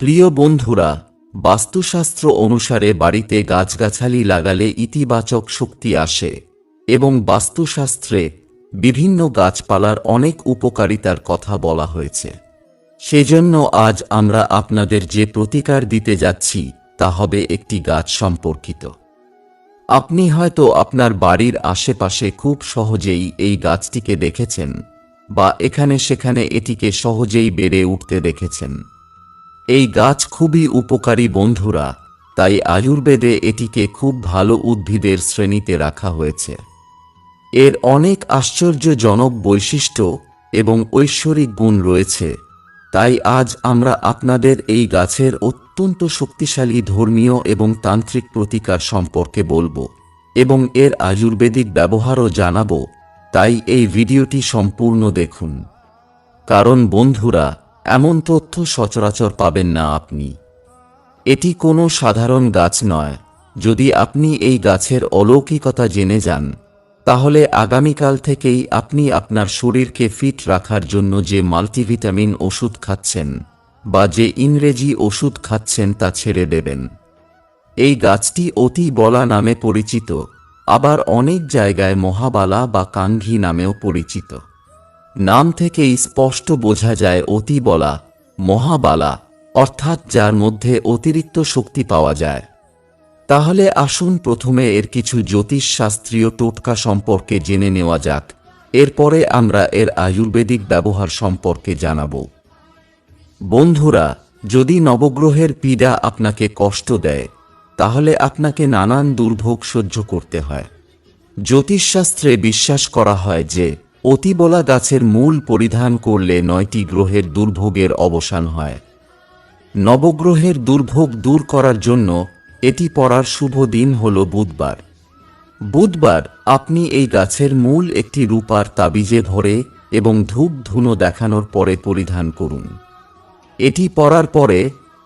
প্রিয় বন্ধুরা, বাস্তুশাস্ত্র অনুসারে বাড়িতে গাছগাছালি লাগালে ইতিবাচক শক্তি আসে এবং বাস্তুশাস্ত্রে বিভিন্ন গাছপালার অনেক উপকারিতার কথা বলা হয়েছে। সেজন্য আজ আমরা আপনাদের যে প্রতিকার দিতে যাচ্ছি, তা হবে একটি গাছ সম্পর্কিত। আপনি হয়তো আপনার বাড়ির আশেপাশে খুব সহজেই এই গাছটিকে দেখেছেন বা এখানে সেখানে এটিকে সহজেই বেড়ে উঠতে দেখেছেন। এই গাছ খুবই উপকারী বন্ধুরা, তাই আয়ুর্বেদে এটিকে খুব ভালো উদ্ভিদের শ্রেণীতে রাখা হয়েছে। এর অনেক আশ্চর্যজনক বৈশিষ্ট্য এবং ঐশ্বরিক গুণ রয়েছে, তাই আজ আমরা আপনাদের এই গাছের অত্যন্ত শক্তিশালী ধর্মীয় এবং তান্ত্রিক প্রতিকার সম্পর্কে বলব এবং এর আয়ুর্বেদিক ব্যবহারও জানাব, তাই এই ভিডিওটি সম্পূর্ণ দেখুন। কারণ বন্ধুরা এমন তথ্য সচরাচর পাবেন না আপনি। এটি কোনো সাধারণ গাছ নয়। যদি আপনি এই গাছের অলৌকিকতা জেনে যান, তাহলে আগামীকাল থেকেই আপনি আপনার শরীরকে ফিট রাখার জন্য যে মাল্টিভিটামিন ওষুধ খাচ্ছেন বা যে ইংরেজি ওষুধ খাচ্ছেন তা ছেড়ে দেবেন। এই গাছটি অতি বলা নামে পরিচিত, আবার অনেক জায়গায় মহাবালা বা কাঙ্ঘি নামেও পরিচিত। নাম থেকেই স্পষ্ট বোঝা যায় অতি বলা মহাবালা, অর্থাৎ যার মধ্যে অতিরিক্ত শক্তি পাওয়া যায়। তাহলে আসুন প্রথমে এর কিছু জ্যোতিষশাস্ত্রীয় টোটকা সম্পর্কে জেনে নেওয়া যাক। এরপরে আমরা এর আয়ুর্বেদিক ব্যবহার সম্পর্কে জানাব। বন্ধুরা, যদি নবগ্রহের পীড়া আপনাকে কষ্ট দেয়, তাহলে আপনাকে নানান দুর্ভোগ সহ্য করতে হয়। জ্যোতিষশাস্ত্রে বিশ্বাস করা হয় যে অতিবলা গাছের মূল পরিধান করলে নয়টি গ্রহের দুর্ভোগের অবসান হয়। নবগ্রহের দুর্ভোগ দূর করার জন্য এটি পড়ার শুভ দিন হল বুধবার। বুধবার আপনি এই গাছের মূল একটি রূপার তাবিজে ধরে এবং ধূপ ধুনো দেখানোর পরে পরিধান করুন। এটি পরার পরে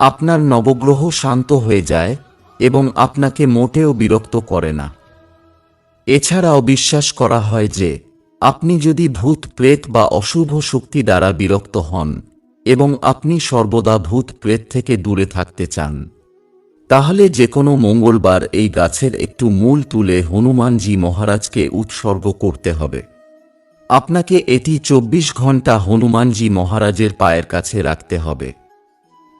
আপনার নবগ্রহ শান্ত হয়ে যায় এবং আপনাকে মোটেও বিরক্ত করে না। এছাড়াও বিশ্বাস করা হয় যে আপনি যদি ভূত, প্রেত বা অশুভ শক্তি দ্বারা বিরক্ত হন এবং আপনি সর্বদা ভূত, প্রেত থেকে দূরে থাকতে চান, তাহলে যে কোনো মঙ্গলবার এই গাছের একটু মূল তুলে হনুমানজি মহারাজকে উৎসর্গ করতে হবে। আপনাকে এটি চব্বিশ ঘণ্টা হনুমানজি মহারাজের পায়ের কাছে রাখতে হবে।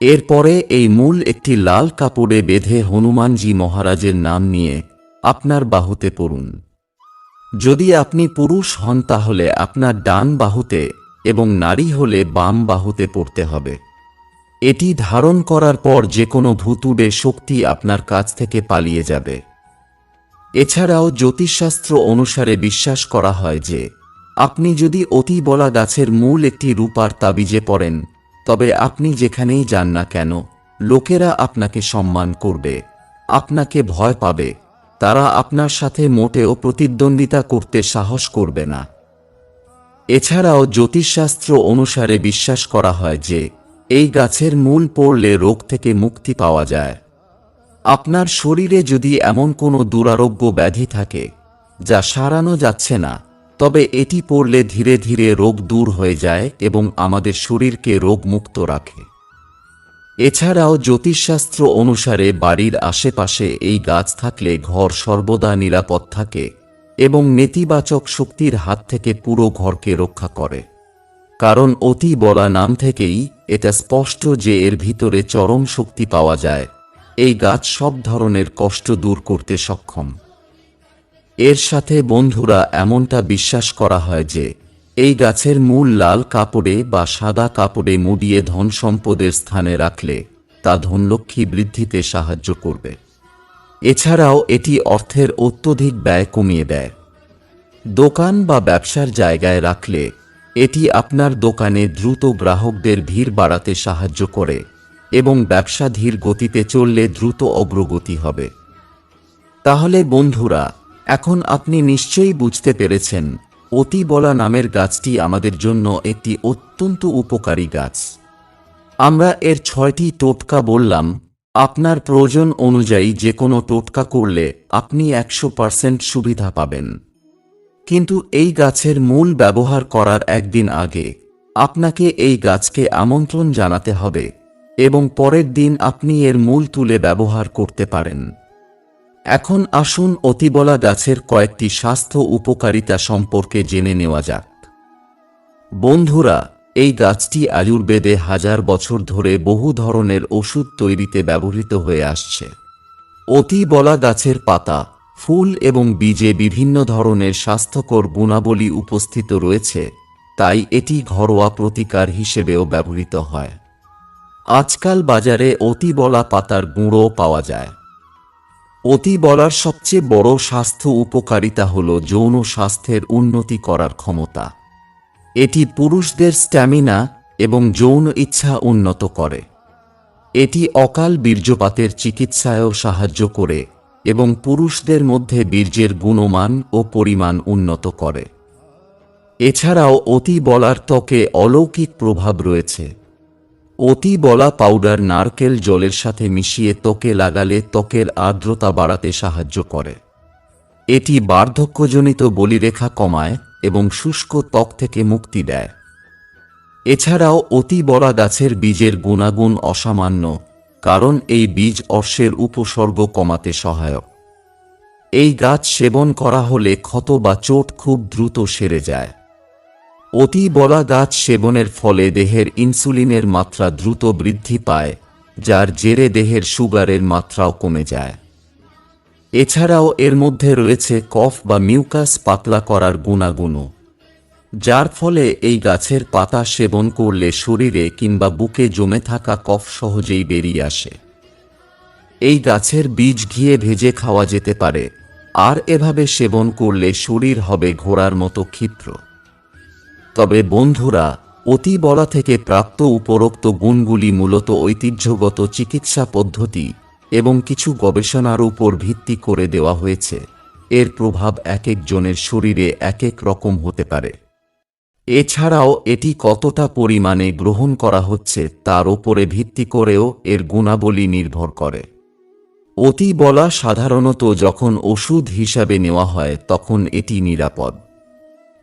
এরপরে এই মূল একটি লাল কাপড়ে বেঁধে হনুমানজি মহারাজের নাম নিয়ে আপনার বাহুতে পড়ুন। যদি আপনি পুরুষ হন তাহলে আপনার ডান বাহুতে এবং নারী হলে বাম বাহুতে পড়তে হবে। এটি ধারণ করার পর যে কোনো ভুতুড়ে শক্তি আপনার কাছ থেকে পালিয়ে যাবে। এছাড়াও জ্যোতিষশাস্ত্র অনুসারে বিশ্বাস করা হয় যে, আপনি যদি অতি বলা গাছের মূল একটি রূপার তাবিজে পড়েন, তবে আপনি যেখানেই যান না কেন, লোকেরা আপনাকে সম্মান করবে, আপনাকে ভয় পাবে। তারা আপনার সাথে মোটেও প্রতিদ্বন্দ্বিতা করতে সাহস করবে না। এছাড়াও জ্যোতিষশাস্ত্র অনুসারে বিশ্বাস করা হয় যে, এই গাছের মূল পড়লে রোগ থেকে মুক্তি পাওয়া যায়। আপনার শরীরে যদি এমন কোনো দুরারোগ্য ব্যাধি থাকে, যা সারানো যাচ্ছে না, তবে এটি পড়লে ধীরে ধীরে রোগ দূর হয়ে যায় এবং আমাদের শরীরকে রোগমুক্ত রাখে। এছাড়াও জ্যোতিষশাস্ত্র অনুসারে বাড়ির আশেপাশে এই গাছ থাকলে ঘর সর্বদা নিরাপদ থাকে এবং নেতিবাচক শক্তির হাত থেকে পুরো ঘরকে রক্ষা করে। কারণ অতি বলা নাম থেকেই এটা স্পষ্ট যে এর ভিতরে চরম শক্তি পাওয়া যায়। এই গাছ সব ধরনের কষ্ট দূর করতে সক্ষম। এর সাথে বন্ধুরা এমনটা বিশ্বাস করা হয় যে এই গাছের মূল লাল কাপড়ে বা সাদা কাপড়ে মুড়িয়ে ধন সম্পদের স্থানে রাখলে তা ধনলক্ষ্মী বৃদ্ধিতে সাহায্য করবে। এছাড়াও এটি অর্থের অত্যধিক ব্যয় কমিয়ে দেয়। দোকান বা ব্যবসার জায়গায় রাখলে এটি আপনার দোকানে দ্রুত গ্রাহকদের ভিড় বাড়াতে সাহায্য করে এবং ব্যবসা ধীর গতিতে চললে দ্রুত অগ্রগতি হবে। তাহলে বন্ধুরা, এখন আপনি নিশ্চয়ই বুঝতে পেরেছেন অতি বলা নামের গাছটি আমাদের জন্য একটি অত্যন্ত উপকারী গাছ। আমরা এর ছয়টি টোটকা বললাম, আপনার প্রয়োজন অনুযায়ী যে কোনো টোটকা করলে আপনি একশো পার্সেন্ট সুবিধা পাবেন। কিন্তু এই গাছের মূল ব্যবহার করার একদিন আগে, আপনাকে এই গাছকে আমন্ত্রণ জানাতে হবে এবং পরের দিন আপনি এর মূল তুলে ব্যবহার করতে পারেন। এখন আসুন অতিবলা গাছের কয়েকটি স্বাস্থ্য উপকারিতা সম্পর্কে জেনে নেওয়া যাক। বন্ধুরা, এই গাছটি আয়ুর্বেদে হাজার বছর ধরে বহু ধরনের ওষুধ তৈরিতে ব্যবহৃত হয়ে আসছে। অতি বলা গাছের পাতা, ফুল এবং বীজে বিভিন্ন ধরনের স্বাস্থ্যকর গুণাবলী উপস্থিত রয়েছে, তাই এটি ঘরোয়া প্রতিকার হিসেবেও ব্যবহৃত হয়। আজকাল বাজারে অতি বলা পাতার গুঁড়ো পাওয়া যায়। অতি বলার সবচেয়ে বড় স্বাস্থ্য উপকারিতা হল যৌন স্বাস্থ্যের উন্নতি করার ক্ষমতা। এটি পুরুষদের স্ট্যামিনা এবং যৌন ইচ্ছা উন্নত করে। এটি অকাল বীর্যপাতের চিকিৎসায়ও সাহায্য করে এবং পুরুষদের মধ্যে বীর্যের গুণমান ও পরিমাণ উন্নত করে। এছাড়াও অতি বলার ত্বকে অলৌকিক প্রভাব রয়েছে। অতি বলা পাউডার নারকেল জলের সাথে মিশিয়ে ত্বকে লাগালে ত্বকের আর্দ্রতা বাড়াতে সাহায্য করে। এটি বার্ধক্যজনিত বলিরেখা কমায় এবং শুষ্ক ত্বক থেকে মুক্তি দেয়। এছাড়াও অতি বড়া গাছের বীজের গুণাগুণ অসামান্য, কারণ এই বীজ অর্শের উপসর্গ কমাতে সহায়ক। এই গাছ সেবন করা হলে ক্ষত বা চোট খুব দ্রুত সেরে যায়। অতি বলা গাছ সেবনের ফলে দেহের ইনসুলিনের মাত্রা দ্রুত বৃদ্ধি পায়, যার জেরে দেহের সুগারের মাত্রাও কমে যায়। এছাড়াও এর মধ্যে রয়েছে কফ বা মিউকাস পাতলা করার গুণাগুণও, যার ফলে এই গাছের পাতা সেবন করলে শরীরে কিংবা বুকে জমে থাকা কফ সহজেই বেরিয়ে আসে। এই গাছের বীজ ঘিয়ে ভেজে খাওয়া যেতে পারে, আর এভাবে সেবন করলে শরীর হবে ঘোড়ার মতো ক্ষিপ্র। তবে বন্ধুরা অতি বলা থেকে প্রাপ্ত উপরোক্ত গুণগুলি মূলত ঐতিহ্যগত চিকিৎসা পদ্ধতি এবং কিছু গবেষণার উপর ভিত্তি করে দেওয়া হয়েছে। এর প্রভাব এক একজনের শরীরে এক এক রকম হতে পারে। এছাড়াও এটি কতটা পরিমাণে গ্রহণ করা হচ্ছে তার ওপরে ভিত্তি করেও এর গুণাবলী নির্ভর করে। অতি বলা সাধারণত যখন ওষুধ হিসাবে নেওয়া হয়, তখন এটি নিরাপদ।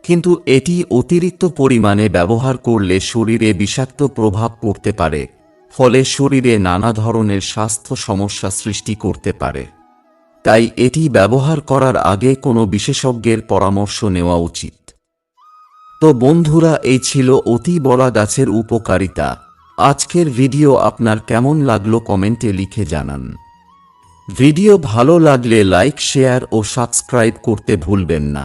কিন্তু এটি অতিরিক্ত পরিমাণে ব্যবহার করলে শরীরে বিষাক্ত প্রভাব পড়তে পারে, ফলে শরীরে নানা ধরনের স্বাস্থ্য সমস্যা সৃষ্টি করতে পারে। তাই এটি ব্যবহার করার আগে কোনো বিশেষজ্ঞের পরামর্শ নেওয়া উচিত। তো বন্ধুরা, এই ছিল অতি বড়া গাছের উপকারিতা। আজকের ভিডিও আপনার কেমন লাগল কমেন্টে লিখে জানান। ভিডিও ভালো লাগলে লাইক, শেয়ার ও সাবস্ক্রাইব করতে ভুলবেন না।